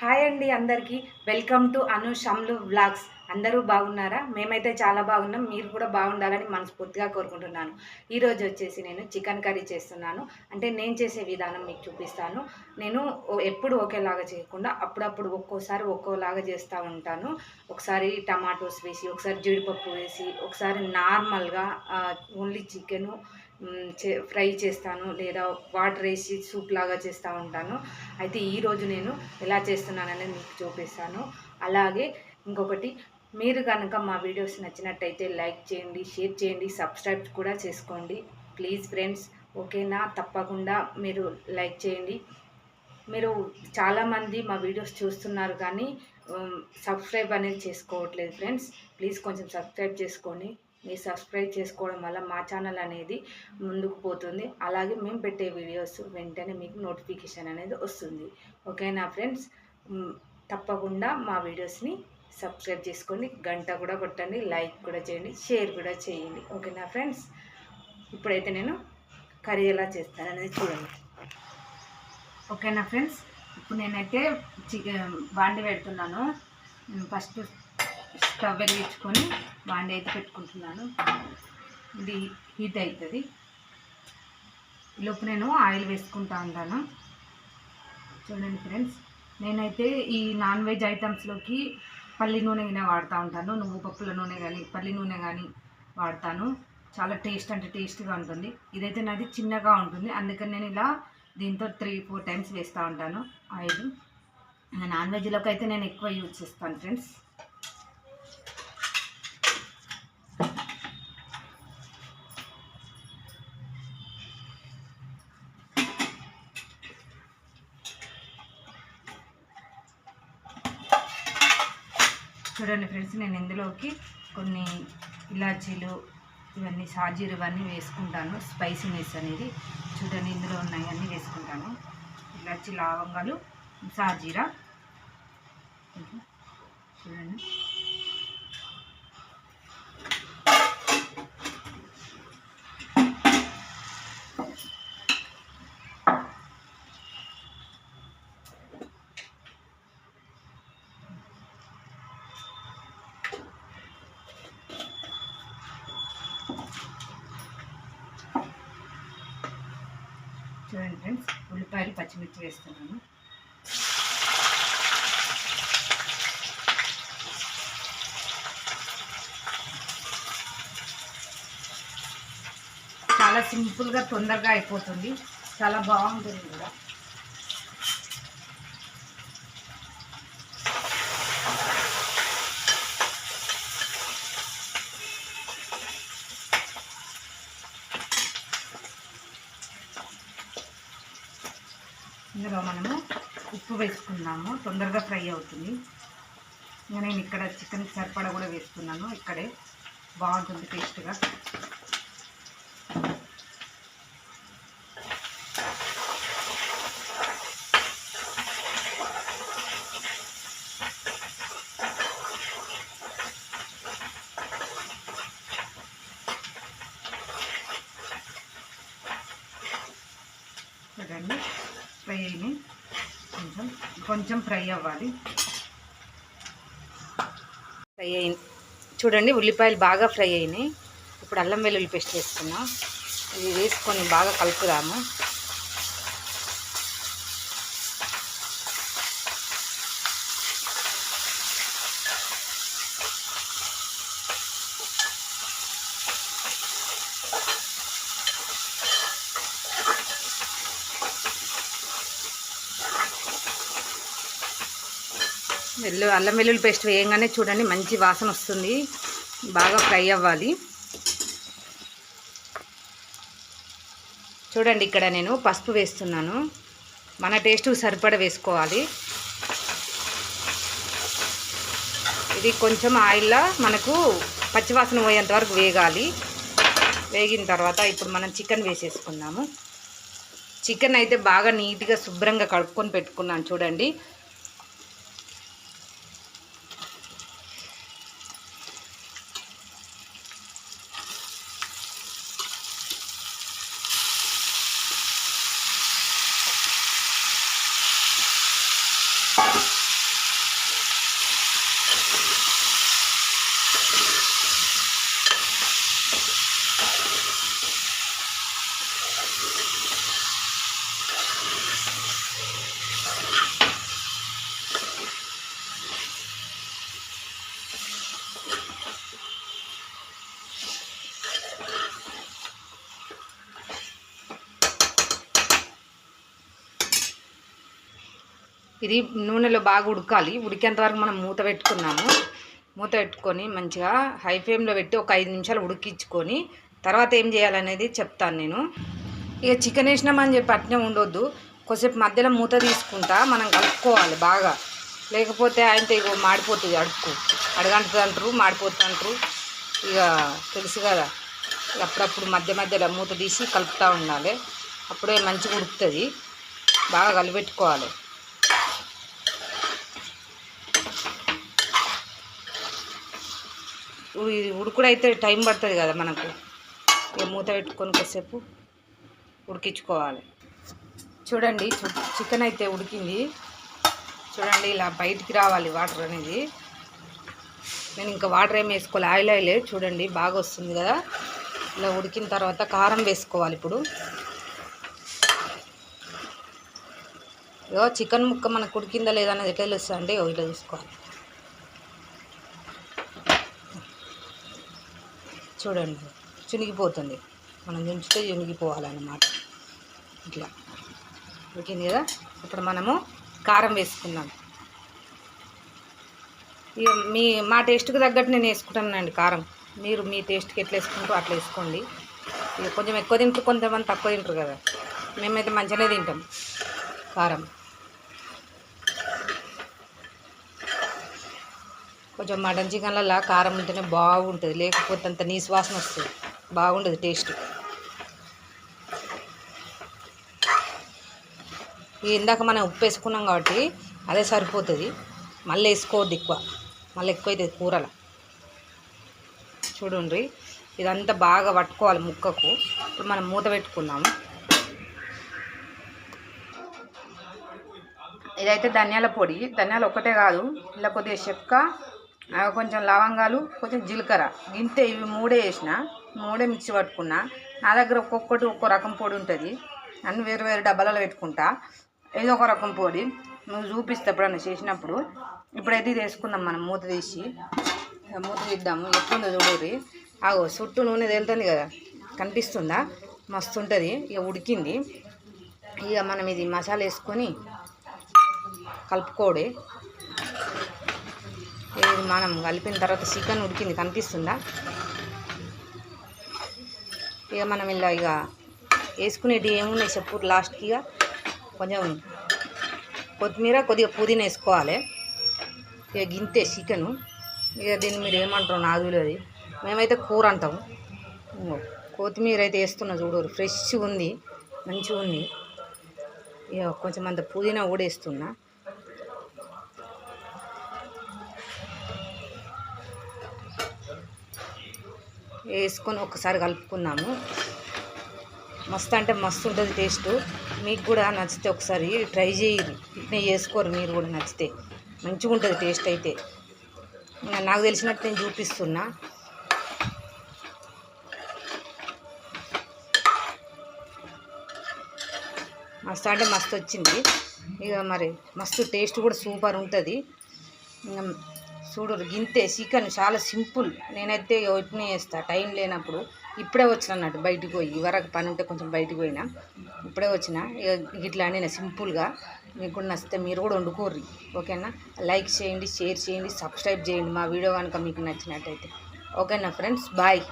Hi అండి అందరికీ. Welcome to Anu షమ్లు వ్లాగ్స్. అందరూ బాగున్నారా? మేమైతే చాలా బాగున్నాం. మీరు కూడా బాగుండాలని మనస్ఫూర్తిగా కోరుకుంటున్నాను. ఈరోజు వచ్చేసి నేను చికెన్ కర్రీ చేస్తున్నాను. అంటే నేను చేసే విధానం మీకు చూపిస్తాను. నేను ఎప్పుడు ఒకేలాగా చేయకుండా అప్పుడప్పుడు ఒక్కోసారి ఒక్కోలాగా చేస్తూ ఉంటాను. ఒకసారి టమాటోస్ వేసి ఒకసారి జీడిపప్పు వేసి ఒకసారి నార్మల్గా ఓన్లీ చికెను ఫ్రై చేస్తాను లేదా వాటర్ వేసి సూప్ లాగా చేస్తూ ఉంటాను. అయితే ఈరోజు నేను ఎలా చేస్తున్నాననేది మీకు చూపిస్తాను. అలాగే ఇంకొకటి మీరు కనుక మా వీడియోస్ నచ్చినట్టయితే లైక్ చేయండి షేర్ చేయండి సబ్స్క్రైబ్ కూడా చేసుకోండి. ప్లీజ్ ఫ్రెండ్స్ ఓకేనా? తప్పకుండా మీరు లైక్ చేయండి. మీరు చాలామంది మా వీడియోస్ చూస్తున్నారు కానీ సబ్స్క్రైబ్ అనేది చేసుకోవట్లేదు ఫ్రెండ్స్. ప్లీజ్ కొంచెం సబ్స్క్రైబ్ చేసుకోండి. మీరు సబ్స్క్రైబ్ చేసుకోవడం వల్ల మా ఛానల్ అనేది ముందుకు పోతుంది. అలాగే మేము పెట్టే వీడియోస్ వెంటనే మీకు నోటిఫికేషన్ అనేది వస్తుంది. ఓకేనా ఫ్రెండ్స్? తప్పకుండా మా వీడియోస్ని సబ్స్క్రైబ్ చేసుకోండి గంట కూడా కొట్టండి లైక్ కూడా చేయండి షేర్ కూడా చేయండి. ఓకేనా ఫ్రెండ్స్? ఇప్పుడైతే నేను కర్రీ ఎలా చేస్తాను అనేది చూడండి. ఓకేనా ఫ్రెండ్స్? ఇప్పుడు నేనైతే చికెన్ బాండి పెడుతున్నాను. ఫస్ట్ స్టవ్ వెలిగించుకొని బాండి అయితే పెట్టుకుంటున్నాను. ఇది హీట్ అవుతుంది లోపు నేను ఆయిల్ వేసుకుంటా ఉంటాను చూడండి ఫ్రెండ్స్ నేనైతే ఈ నాన్ వెజ్ ఐటమ్స్లోకి పల్లి నూనె వాడుతూ ఉంటాను. నువ్వు పప్పుల నూనె కానీ పల్లి నూనె కానీ వాడతాను. చాలా టేస్ట్ అంటే టేస్ట్గా ఉంటుంది. ఇదైతే నాది చిన్నగా ఉంటుంది. అందుకని నేను ఇలా దీంతో త్రీ ఫోర్ టైమ్స్ వేస్తూ ఉంటాను. ఆయిల్. నాన్ వెజ్లోకి అయితే నేను ఎక్కువ యూజ్ చేస్తాను ఫ్రెండ్స్. చూడండి ఫ్రెండ్స్ నేను ఇందులోకి కొన్ని ఇలాచీలు ఇవన్నీ సాజీరు ఇవన్నీ వేసుకుంటాను. స్పైసీనెస్ అనేది చూడండి ఇందులో ఉన్నాయి అన్నీ వేసుకుంటాను. ఇలాచీ లవంగాలు సాజీరా. చూడండి. చూడండి ఫ్రెండ్స్ ఉల్లిపాయలు పచ్చిమిర్చి వేస్తున్నాను. చాలా సింపుల్గా తొందరగా అయిపోతుంది. చాలా బాగుంటుంది కూడా. ఇందులో మనము ఉప్పు వేసుకున్నాము తొందరగా ఫ్రై అవుతుంది. ఇంకా నేను ఇక్కడ చికెన్ సరిపడా కూడా వేసుకున్నాను. ఇక్కడే బాగుంటుంది టేస్ట్గా. చూడండి. ఫ్రై కొంచెం కొంచెం ఫ్రై అవ్వాలి. ఫ్రై అయి చూడండి ఉల్లిపాయలు బాగా ఫ్రై అయినాయి. ఇప్పుడు అల్లం వెల్లుల్లి పేస్ట్ వేసుకున్నాం ఇది వేసుకొని బాగా కలుపుదాము. వెల్లు అల్లం వెల్లుల్లి పేస్ట్ వేయంగానే చూడండి మంచి వాసన వస్తుంది. బాగా ఫ్రై అవ్వాలి. చూడండి ఇక్కడ నేను పసుపు వేస్తున్నాను. మన టేస్ట్ సరిపడ వేసుకోవాలి. ఇది కొంచెం ఆయిల్లో మనకు పచ్చివాసన పోయేంత వరకు వేగాలి. వేగిన తర్వాత ఇప్పుడు మనం చికెన్ వేసేసుకుందాము. చికెన్ అయితే బాగా నీట్గా శుభ్రంగా కడుక్కొని పెట్టుకున్నాను చూడండి. Bye. ఇది నూనెలో బాగా ఉడకాలి. ఉడికేంత వరకు మనం మూత పెట్టుకున్నాము. మూత పెట్టుకొని మంచిగా హై ఫ్లేమ్లో పెట్టి ఒక ఐదు నిమిషాలు ఉడికించుకొని తర్వాత ఏం చేయాలనేది చెప్తాను నేను. ఇక చికెన్ వేసినామని చెప్పి అట్నే ఉండొద్దు. కొద్దిసేపు మధ్యలో మూత తీసుకుంటా మనం కలుపుకోవాలి బాగా. లేకపోతే ఆయనతో ఇగో మాడిపోతుంది అడుక్కు. అడగంటుంది అంటారు మాడిపోతుంది అంటారు. ఇక తెలుసు కదా అప్పుడప్పుడు మధ్య మధ్యలో మూత తీసి కలుపుతూ ఉండాలి. అప్పుడే మంచిగా ఉడుకుతుంది. బాగా కలిపెట్టుకోవాలి. ఇది ఉడుకుడైతే టైం పడుతుంది కదా మనకు. ఇక మూత పెట్టుకొని కొద్దిసేపు ఉడికించుకోవాలి. చూడండి చికెన్ అయితే ఉడికింది. చూడండి ఇలా బయటికి రావాలి వాటర్ అనేది. నేను ఇంకా వాటర్ ఏం వేసుకోవాలి ఆయిల్ ఆయిలే. చూడండి బాగా వస్తుంది కదా. ఇలా ఉడికిన తర్వాత కారం వేసుకోవాలి ఇప్పుడు. ఇగో చికెన్ ముక్క మనకు ఉడికిందా లేదా అనేది ఎట్లా తెలుస్తుంది అండి ఇట్లా చూసుకోవాలి. చూడండి. చునిగిపోతుంది. మనం దించితే చునిగిపోవాలన్నమాట. ఇట్లా. ఉడికింది కదా? ఇప్పుడు మనము కారం వేసుకుందాం. ఇక మీ మా టేస్ట్కి తగ్గట్టు నేను వేసుకుంటానండి కారం. మీరు మీ టేస్ట్కి ఎట్లా వేసుకుంటూ అట్లా వేసుకోండి. ఇక కొంచెం ఎక్కువ తింటారు కొంతమంది తక్కువ తింటారు కదా. మేమైతే మంచిగానే తింటాం కారం. కొంచెం మటన్ చికెన్లలో కారం ఉంటేనే బాగుంటుంది. లేకపోతే అంత నీసు వాసన వస్తుంది. బాగుండదు టేస్ట్. ఇందాక మనం ఉప్పు వేసుకున్నాం కాబట్టి అదే సరిపోతుంది. మళ్ళీ వేసుకోవద్దు ఎక్కువ. మళ్ళీ ఎక్కువ అవుతుంది కూరల. చూడండి. ఇదంతా బాగా పట్టుకోవాలి ముక్కకు. ఇప్పుడు మనం మూత పెట్టుకుందాము. ఇదైతే ధనియాల పొడి. ధనియాలు ఒక్కటే కాదు. ఇలా కొద్దిగా చెక్క కొంచెం లవంగాలు కొంచెం జీలకర్ర. గింతే ఇవి మూడే వేసిన మూడే మిక్సీ పట్టుకున్నా నా దగ్గర ఒక్కొక్కటి ఒక్కో రకం పొడి ఉంటుంది. అన్ని వేరు వేరు డబ్బాలలో పెట్టుకుంటా. ఏదో ఒక రకం పొడి. నువ్వు చూపిస్తే ఎప్పుడన్నా చేసినప్పుడు. ఇప్పుడైతే ఇది వేసుకుందాం మనం మూత తీసి. మూత తీద్దాము. ఎట్లుందో చూడరి ఆగో చుట్టూ నూనె తేలుతుంది కదా. కనిపిస్తుందా? మస్తు ఉంటుంది. ఇక ఉడికింది. ఇక మనం ఇది మసాలా వేసుకొని కలుపుకోడే. ఇది మనం కలిపిన తర్వాత చికెన్ ఉడికింది కనిపిస్తుందా? ఇక మనం ఇలా ఇక వేసుకునేటి ఏమున్నాయి చెప్పు లాస్ట్కి ఇక కొంచెం కొత్తిమీర కొద్దిగా పుదీనా వేసుకోవాలి. ఇక గింతే చికెను. ఇక దీన్ని మీరు ఏమంటారు నాకు తెలియదు. మేమైతే కూర అంటాము కొత్తిమీర అయితే వేస్తున్నా చూడరు. ఫ్రెష్గా ఉంది మంచిగా ఉంది. ఇక కొంచెం అంత పుదీనా కూడా వేస్తున్నా. వేసుకొని ఒకసారి కలుపుకున్నాము. మస్తు అంటే మస్తు ఉంటుంది టేస్ట్ మీకు కూడా నచ్చితే ఒకసారి ట్రై చేయరు ఇట్నే చేసుకోరు మీరు కూడా నచ్చితే. మంచిగా ఉంటుంది టేస్ట్ అయితే. నాకు తెలిసినట్టు నేను చూపిస్తున్నా. మస్తు అంటే మస్తు వచ్చింది. ఇక మరి మస్తు టేస్ట్ కూడా సూపర్ ఉంటుంది. ఇంకా చూడరు గింతే చికెన్ చాలా సింపుల్. నేనైతే ఇట్నే చేస్తా. టైం లేనప్పుడు ఇప్పుడే వచ్చిన అన్నట్టు బయటకు పోయి. ఇవరకు పని ఉంటే కొంచెం బయటకు పోయినా. ఇప్పుడే వచ్చిన. ఇక ఇట్లా నేను సింపుల్గా. మీకు కూడా నచ్చితే మీరు కూడా వండుకోర్రి. ఓకేనా? లైక్ చేయండి షేర్ చేయండి సబ్స్క్రైబ్ చేయండి మా వీడియో కనుక మీకు నచ్చినట్టయితే. ఓకేనా ఫ్రెండ్స్? బాయ్.